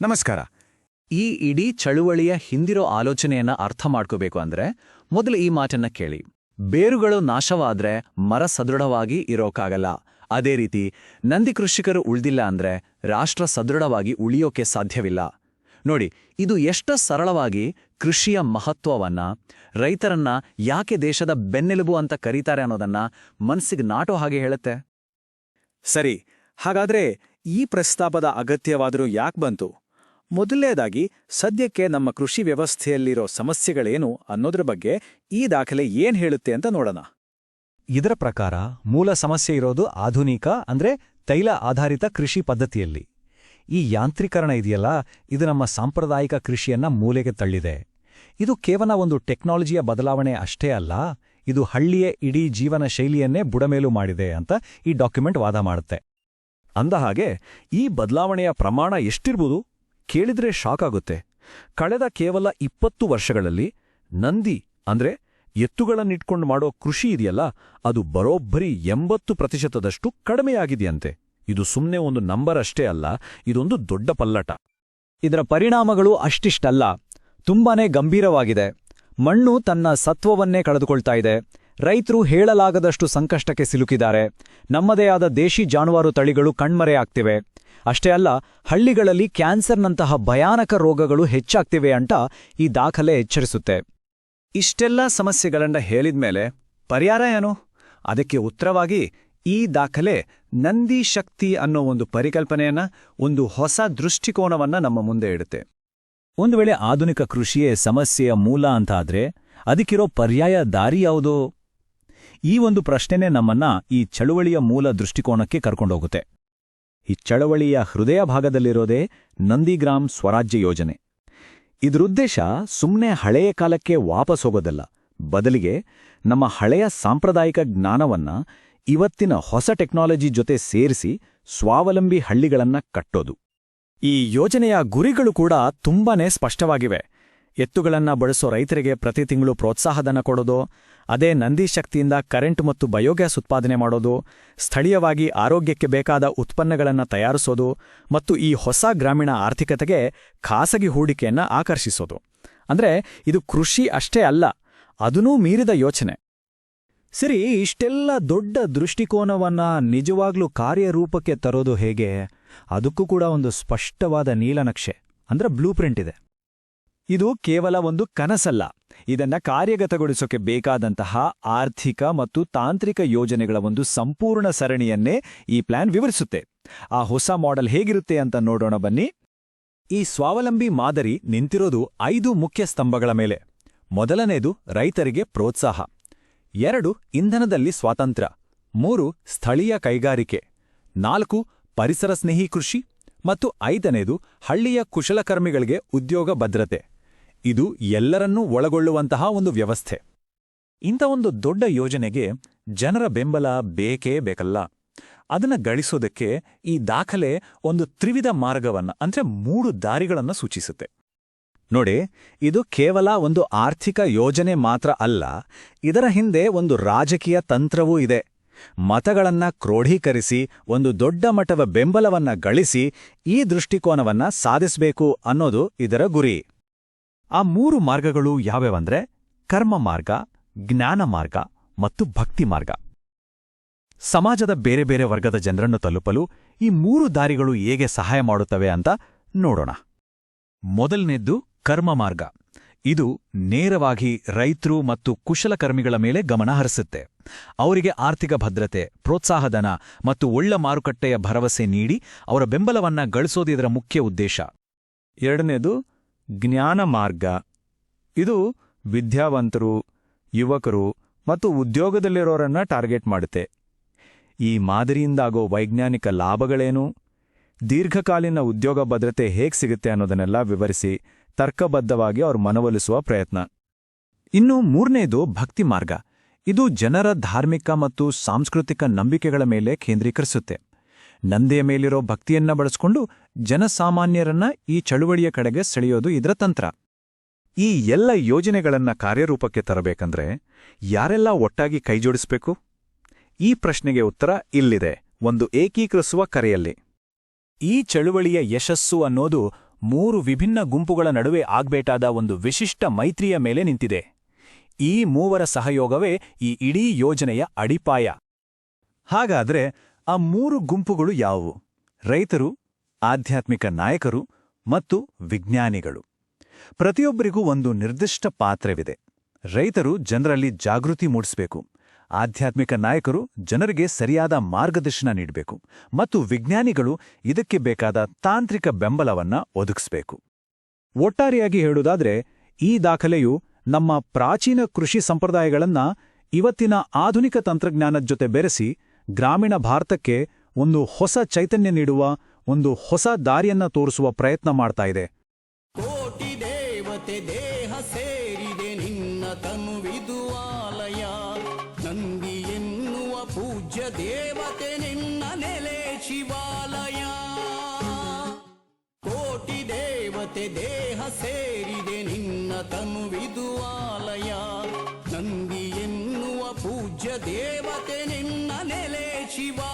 ನಮಸ್ಕಾರ. ಈ ಇಡೀ ಚಳುವಳಿಯ ಹಿಂದಿರೋ ಆಲೋಚನೆಯನ್ನ ಅರ್ಥ ಮಾಡ್ಕೋಬೇಕು ಅಂದ್ರೆ ಮೊದಲು ಈ ಮಾತನ್ನ ಕೇಳಿ. ಬೇರುಗಳು ನಾಶವಾದ್ರೆ ಮರ ಸದೃಢವಾಗಿ ಇರೋಕ್ಕಾಗಲ್ಲ ಅದೇ ರೀತಿ ನಂದಿ ಕೃಷಿಕರು ಉಳ್ದಿಲ್ಲ ಅಂದ್ರೆ ರಾಷ್ಟ್ರ ಸದೃಢವಾಗಿ ಉಳಿಯೋಕೆ ಸಾಧ್ಯವಿಲ್ಲ. ನೋಡಿ, ಇದು ಎಷ್ಟು ಸರಳವಾಗಿ ಕೃಷಿಯ ಮಹತ್ವವನ್ನ, ರೈತರನ್ನ ಯಾಕೆ ದೇಶದ ಬೆನ್ನೆಲುಬು ಅಂತ ಕರೀತಾರೆ ಅನ್ನೋದನ್ನ ಮನ್ಸಿಗೆ ನಾಟೋ ಹಾಗೆ ಹೇಳುತ್ತೆ? ಸರಿ, ಹಾಗಾದ್ರೆ ಈ ಪ್ರಸ್ತಾಪದ ಅಗತ್ಯವಾದರೂ ಯಾಕೆ ಬಂತು? ಮೊದಲನೇದಾಗಿ, ಸದ್ಯಕ್ಕೆ ನಮ್ಮ ಕೃಷಿ ವ್ಯವಸ್ಥೆಯಲ್ಲಿರೋ ಸಮಸ್ಯೆಗಳೇನು ಅನ್ನೋದ್ರ ಬಗ್ಗೆ ಈ ದಾಖಲೆ ಏನ್ ಹೇಳುತ್ತೆ ಅಂತ ನೋಡೋಣ. ಇದರ ಪ್ರಕಾರ, ಮೂಲ ಸಮಸ್ಯೆ ಇರೋದು ಆಧುನಿಕ ಅಂದ್ರೆ ತೈಲ ಆಧಾರಿತ ಕೃಷಿ ಪದ್ಧತಿಯಲ್ಲಿ. ಈ ಯಾಂತ್ರೀಕರಣ ಇದೆಯಲ್ಲ, ಇದು ನಮ್ಮ ಸಾಂಪ್ರದಾಯಿಕ ಕೃಷಿಯನ್ನ ಮೂಲೆಗೆ ತಳ್ಳಿದೆ. ಇದು ಕೇವಲ ಒಂದು ಟೆಕ್ನಾಲಜಿಯ ಬದಲಾವಣೆ ಅಷ್ಟೇ ಅಲ್ಲ, ಇದು ಹಳ್ಳಿಯ ಇಡೀ ಜೀವನ ಶೈಲಿಯನ್ನೇ ಬುಡಮೇಲು ಮಾಡಿದೆ ಅಂತ ಈ ಡಾಕ್ಯುಮೆಂಟ್ ವಾದ ಮಾಡುತ್ತೆ. ಅಂದಹಾಗೆ ಈ ಬದಲಾವಣೆಯ ಪ್ರಮಾಣ ಎಷ್ಟಿರ್ಬೋದು? ಕೇಳಿದ್ರೆ ಶಾಕ್ ಆಗುತ್ತೆ ಕಳೆದ ಕೇವಲ ಇಪ್ಪತ್ತು ವರ್ಷಗಳಲ್ಲಿ ನಂದಿ, ಅಂದ್ರೆ ಎತ್ತುಗಳನ್ನಿಟ್ಕೊಂಡು ಮಾಡೋ ಕೃಷಿ ಇದೆಯಲ್ಲ, ಅದು ಬರೋಬ್ಬರಿ ಎಂಬತ್ತು ಪ್ರತಿಶತದಷ್ಟು ಕಡಿಮೆಯಾಗಿದೆಯಂತೆ. ಇದು ಸುಮ್ಮನೆ ಒಂದು ನಂಬರ್ ಅಷ್ಟೇ ಅಲ್ಲ, ಇದೊಂದು ದೊಡ್ಡ ಪಲ್ಲಟ. ಇದರ ಪರಿಣಾಮಗಳು ಅಷ್ಟಿಷ್ಟಲ್ಲ, ತುಂಬಾನೇ ಗಂಭೀರವಾಗಿದೆ. ಮಣ್ಣು ತನ್ನ ಸತ್ವವನ್ನೇ ಕಳೆದುಕೊಳ್ತಾ ಇದೆ. ರೈತರು ಹೇಳಲಾಗದಷ್ಟು ಸಂಕಷ್ಟಕ್ಕೆ ಸಿಲುಕಿದ್ದಾರೆ. ನಮ್ಮದೇ ಆದ ದೇಶಿ ಜಾನುವಾರು ತಳಿಗಳು ಕಣ್ಮರೆಯಾಗ್ತಿವೆ. ಅಷ್ಟೇ ಅಲ್ಲ, ಹಳ್ಳಿಗಳಲ್ಲಿ ಕ್ಯಾನ್ಸರ್ನಂತಹ ಭಯಾನಕ ರೋಗಗಳು ಹೆಚ್ಚಾಗ್ತಿವೆ ಅಂತ ಈ ದಾಖಲೆ ಎಚ್ಚರಿಸುತ್ತೆ. ಇಷ್ಟೆಲ್ಲ ಸಮಸ್ಯೆಗಳನ್ನ ಹೇಳಿದ್ಮೇಲೆ ಪರಿಹಾರ ಏನು? ಅದಕ್ಕೆ ಉತ್ತರವಾಗಿ ಈ ದಾಖಲೆ ನಂದಿ ಶಕ್ತಿ ಅನ್ನೋ ಒಂದು ಪರಿಕಲ್ಪನೆಯನ್ನ, ಒಂದು ಹೊಸ ದೃಷ್ಟಿಕೋನವನ್ನ ನಮ್ಮ ಮುಂದೆ ಇಡುತ್ತೆ. ಒಂದು ವೇಳೆ ಆಧುನಿಕ ಕೃಷಿಯೇ ಸಮಸ್ಯೆಯ ಮೂಲ ಅಂತಾದ್ರೆ ಅದಕ್ಕಿರೋ ಪರ್ಯಾಯ ದಾರಿ ಯಾವುದೋ? ಈ ಒಂದು ಪ್ರಶ್ನೆನೇ ನಮ್ಮನ್ನ ಈ ಚಳುವಳಿಯ ಮೂಲ ದೃಷ್ಟಿಕೋನಕ್ಕೆ ಕರ್ಕೊಂಡೋಗುತ್ತೆ. ಈ ಚಳವಳಿಯ ಹೃದಯ ಭಾಗದಲ್ಲಿರೋದೇ ನಂದಿಗ್ರಾಮ್ ಸ್ವರಾಜ್ಯ ಯೋಜನೆ. ಇದರುದ್ದೇಶ ಸುಮ್ಮನೆ ಹಳೆಯ ಕಾಲಕ್ಕೆ ವಾಪಸ್ ಹೋಗೋದಲ್ಲ. ಬದಲಿಗೆ ನಮ್ಮ ಹಳೆಯ ಸಾಂಪ್ರದಾಯಿಕ ಜ್ಞಾನವನ್ನ ಇವತ್ತಿನ ಹೊಸ ಟೆಕ್ನಾಲಜಿ ಜೊತೆ ಸೇರಿಸಿ ಸ್ವಾವಲಂಬಿ ಹಳ್ಳಿಗಳನ್ನ ಕಟ್ಟೋದು. ಈ ಯೋಜನೆಯ ಗುರಿಗಳು ಕೂಡ ತುಂಬಾನೇ ಸ್ಪಷ್ಟವಾಗಿವೆ. ಎತ್ತುಗಳನ್ನ ಬಳಸೋ ರೈತರಿಗೆ ಪ್ರತಿ ತಿಂಗಳು ಪ್ರೋತ್ಸಾಹಧನ ಕೊಡೋದು, ಅದೇ ನಂದಿ ಶಕ್ತಿಯಿಂದ ಕರೆಂಟ್ ಮತ್ತು ಬಯೋಗ್ಯಾಸ್ ಉತ್ಪಾದನೆ ಮಾಡೋದು, ಸ್ಥಳೀಯವಾಗಿ ಆರೋಗ್ಯಕ್ಕೆ ಬೇಕಾದ ಉತ್ಪನ್ನಗಳನ್ನು ತಯಾರಿಸೋದು ಮತ್ತು ಈ ಹೊಸ ಗ್ರಾಮೀಣ ಆರ್ಥಿಕತೆಗೆ ಖಾಸಗಿ ಹೂಡಿಕೆಯನ್ನು ಆಕರ್ಷಿಸೋದು. ಅಂದ್ರೆ ಇದು ಕೃಷಿ ಅಷ್ಟೇ ಅಲ್ಲ, ಅದನ್ನೂ ಮೀರಿದ ಯೋಚನೆ. ಸರಿ, ಇಷ್ಟೆಲ್ಲ ದೊಡ್ಡ ದೃಷ್ಟಿಕೋನವನ್ನ ನಿಜವಾಗ್ಲೂ ಕಾರ್ಯರೂಪಕ್ಕೆ ತರೋದು ಹೇಗೆ? ಅದಕ್ಕೂ ಕೂಡ ಒಂದು ಸ್ಪಷ್ಟವಾದ ನೀಲನಕ್ಷೆ, ಅಂದ್ರೆ ಬ್ಲೂ ಪ್ರಿಂಟ್ ಇದೆ. ಇದು ಕೇವಲ ಒಂದು ಕನಸಲ್ಲ. ಇದನ್ನ ಕಾರ್ಯಗತಗೊಳಿಸೋಕೆ ಬೇಕಾದಂತಹ ಆರ್ಥಿಕ ಮತ್ತು ತಾಂತ್ರಿಕ ಯೋಜನೆಗಳ ಒಂದು ಸಂಪೂರ್ಣ ಸರಣಿಯನ್ನೇ ಈ ಪ್ಲಾನ್ ವಿವರಿಸುತ್ತೆ. ಆ ಹೊಸ ಮಾಡೆಲ್ ಹೇಗಿರುತ್ತೆ ಅಂತ ನೋಡೋಣ ಬನ್ನಿ. ಈ ಸ್ವಾವಲಂಬಿ ಮಾದರಿ ನಿಂತಿರೋದು ಐದು ಮುಖ್ಯ ಸ್ತಂಭಗಳ ಮೇಲೆ. ಮೊದಲನೇದು ರೈತರಿಗೆ ಪ್ರೋತ್ಸಾಹ. ಎರಡು, ಇಂಧನದಲ್ಲಿ ಸ್ವಾತಂತ್ರ್ಯ. ಮೂರು, ಸ್ಥಳೀಯ ಕೈಗಾರಿಕೆ. ನಾಲ್ಕು, ಪರಿಸರ ಸ್ನೇಹಿ ಕೃಷಿ. ಮತ್ತು ಐದನೇದು ಹಳ್ಳಿಯ ಕುಶಲಕರ್ಮಿಗಳಿಗೆ ಉದ್ಯೋಗ ಭದ್ರತೆ. ಇದು ಎಲ್ಲರನ್ನೂ ಒಳಗೊಳ್ಳುವಂತಹ ಒಂದು ವ್ಯವಸ್ಥೆ. ಇಂಥ ಒಂದು ದೊಡ್ಡ ಯೋಜನೆಗೆ ಜನರ ಬೆಂಬಲ ಬೇಕೇ ಬೇಕಲ್ಲ. ಅದನ್ನ ಗಳಿಸೋದಕ್ಕೆ ಈ ದಾಖಲೆ ಒಂದು ತ್ರಿವಿಧ ಮಾರ್ಗವನ್ನ, ಅಂದ್ರೆ ಮೂರು ದಾರಿಗಳನ್ನ ಸೂಚಿಸುತ್ತೆ. ನೋಡಿ, ಇದು ಕೇವಲ ಒಂದು ಆರ್ಥಿಕ ಯೋಜನೆ ಮಾತ್ರ ಅಲ್ಲ, ಇದರ ಹಿಂದೆ ಒಂದು ರಾಜಕೀಯ ತಂತ್ರವೂ ಇದೆ. ಮತಗಳನ್ನ ಕ್ರೋಢೀಕರಿಸಿ, ಒಂದು ದೊಡ್ಡ ಮಟ್ಟದ ಬೆಂಬಲವನ್ನ ಗಳಿಸಿ ಈ ದೃಷ್ಟಿಕೋನವನ್ನ ಸಾಧಿಸಬೇಕು ಅನ್ನೋದು ಇದರ ಗುರಿ. ಆ ಮೂರು ಮಾರ್ಗಗಳು ಯಾವ್ಯಾವಂದ್ರೆ ಕರ್ಮ ಮಾರ್ಗ, ಜ್ಞಾನ ಮಾರ್ಗ ಮತ್ತು ಭಕ್ತಿ ಮಾರ್ಗ. ಸಮಾಜದ ಬೇರೆ ಬೇರೆ ವರ್ಗದ ಜನರನ್ನು ತಲುಪಲು ಈ ಮೂರು ದಾರಿಗಳು ಹೇಗೆ ಸಹಾಯ ಮಾಡುತ್ತವೆ ಅಂತ ನೋಡೋಣ. ಮೊದಲನೇದ್ದು ಕರ್ಮ ಮಾರ್ಗ. ಇದು ನೇರವಾಗಿ ರೈತರು ಮತ್ತು ಕುಶಲಕರ್ಮಿಗಳ ಮೇಲೆ ಗಮನ ಹರಿಸುತ್ತೆ. ಅವರಿಗೆ ಆರ್ಥಿಕ ಭದ್ರತೆ ಪ್ರೋತ್ಸಾಹಧನ ಮತ್ತು ಒಳ್ಳ ಮಾರುಕಟ್ಟೆಯ ಭರವಸೆ ನೀಡಿ ಅವರ ಬೆಂಬಲವನ್ನ ಗಳಿಸೋದು ಇದರ ಮುಖ್ಯ ಉದ್ದೇಶ. ಎರಡನೇದು ಜ್ಞಾನ ಮಾರ್ಗ. ಇದು ವಿದ್ಯಾವಂತರು, ಯುವಕರು ಮತ್ತು ಉದ್ಯೋಗದಲ್ಲಿರೋರನ್ನ ಟಾರ್ಗೆಟ್ ಮಾಡುತ್ತೆ. ಈ ಮಾದರಿಯಿಂದಾಗೋ ವೈಜ್ಞಾನಿಕ ಲಾಭಗಳೇನು? ದೀರ್ಘಕಾಲೀನ ಉದ್ಯೋಗ ಭದ್ರತೆ ಹೇಗೆ ಸಿಗುತ್ತೆ ಅನ್ನೋದನ್ನೆಲ್ಲ ವಿವರಿಸಿ ತರ್ಕಬದ್ಧವಾಗಿ ಅವರು ಮನವೊಲಿಸುವ ಪ್ರಯತ್ನ. ಇನ್ನು ಮೂರನೇದು ಭಕ್ತಿ ಮಾರ್ಗ. ಇದು ಜನರ ಧಾರ್ಮಿಕ ಮತ್ತು ಸಾಂಸ್ಕೃತಿಕ ನಂಬಿಕೆಗಳ ಮೇಲೆ ಕೇಂದ್ರೀಕರಿಸುತ್ತೆ. ನಂದೆಯ ಮೇಲಿರೋ ಭಕ್ತಿಯನ್ನ ಬಳಸ್ಕೊಂಡು ಜನಸಾಮಾನ್ಯರನ್ನ ಈ ಚಳುವಳಿಯ ಕಡೆಗೆ ಸೆಳೆಯೋದು ಇದರ ತಂತ್ರ. ಈ ಎಲ್ಲ ಯೋಜನೆಗಳನ್ನ ಕಾರ್ಯರೂಪಕ್ಕೆ ತರಬೇಕಂದ್ರೆ ಯಾರೆಲ್ಲ ಒಟ್ಟಾಗಿ ಕೈಜೋಡಿಸ್ಬೇಕು? ಈ ಪ್ರಶ್ನೆಗೆ ಉತ್ತರ ಇಲ್ಲಿದೆ, ಒಂದು ಏಕೀಕರಿಸುವ ಕರೆಯಲ್ಲಿ. ಈ ಚಳುವಳಿಯ ಯಶಸ್ಸು ಅನ್ನೋದು ಮೂರು ವಿಭಿನ್ನ ಗುಂಪುಗಳ ನಡುವೆ ಆಗ್ಬೇಟಾದ ಒಂದು ವಿಶಿಷ್ಟ ಮೈತ್ರಿಯ ಮೇಲೆ ನಿಂತಿದೆ. ಈ ಮೂವರ ಸಹಯೋಗವೇ ಈ ಇಡೀ ಯೋಜನೆಯ ಅಡಿಪಾಯ. ಹಾಗಾದ್ರೆ ಆ ಮೂರು ಗುಂಪುಗಳು ಯಾವುವು? ರೈತರು, ಆಧ್ಯಾತ್ಮಿಕ ನಾಯಕರು ಮತ್ತು ವಿಜ್ಞಾನಿಗಳು. ಪ್ರತಿಯೊಬ್ಬರಿಗೂ ಒಂದು ನಿರ್ದಿಷ್ಟ ಪಾತ್ರವಿದೆ. ರೈತರು ಜನರಲ್ಲಿ ಜಾಗೃತಿ ಮೂಡಿಸಬೇಕು. ಆಧ್ಯಾತ್ಮಿಕ ನಾಯಕರು ಜನರಿಗೆ ಸರಿಯಾದ ಮಾರ್ಗದರ್ಶನ ನೀಡಬೇಕು. ಮತ್ತು ವಿಜ್ಞಾನಿಗಳು ಇದಕ್ಕೆ ಬೇಕಾದ ತಾಂತ್ರಿಕ ಬೆಂಬಲವನ್ನ ಒದಗಿಸಬೇಕು. ಒಟ್ಟಾರೆಯಾಗಿ ಹೇಳುವುದಾದ್ರೆ, ಈ ದಾಖಲೆಯು ನಮ್ಮ ಪ್ರಾಚೀನ ಕೃಷಿ ಸಂಪ್ರದಾಯಗಳನ್ನ ಇವತ್ತಿನ ಆಧುನಿಕ ತಂತ್ರಜ್ಞಾನದ ಜೊತೆ ಬೆರೆಸಿ ಗ್ರಾಮೀಣ ಭಾರತಕ್ಕೆ ಒಂದು ಹೊಸ ಚೈತನ್ಯ ನೀಡುವ, ಒಂದು ಹೊಸ ದಾರಿಯನ್ನ ತೋರಿಸುವ ಪ್ರಯತ್ನ ಮಾಡ್ತಾ ಇದೆ. ಕೋಟಿ ದೇವತೆ, ದೇಹ ಸೇರಿದೆ ನಿನ್ನ ತನುವಿದು ಆಲಯ. ನಂದಿ ಎನ್ನುವ ಪೂಜ್ಯ ದೇವತೆ ನಿನ್ನ ನೆಲೆ ಶಿವಾಲಯ. ಕೋಟಿ ದೇವತೆ, ದೇಹ ಸೇರಿದೆ ನಿನ್ನ ತನುವಿದು ಆಲಯ. ನಂದಿ ಎನ್ನುವ ಪೂಜ್ಯ ದೇವತೆ she was.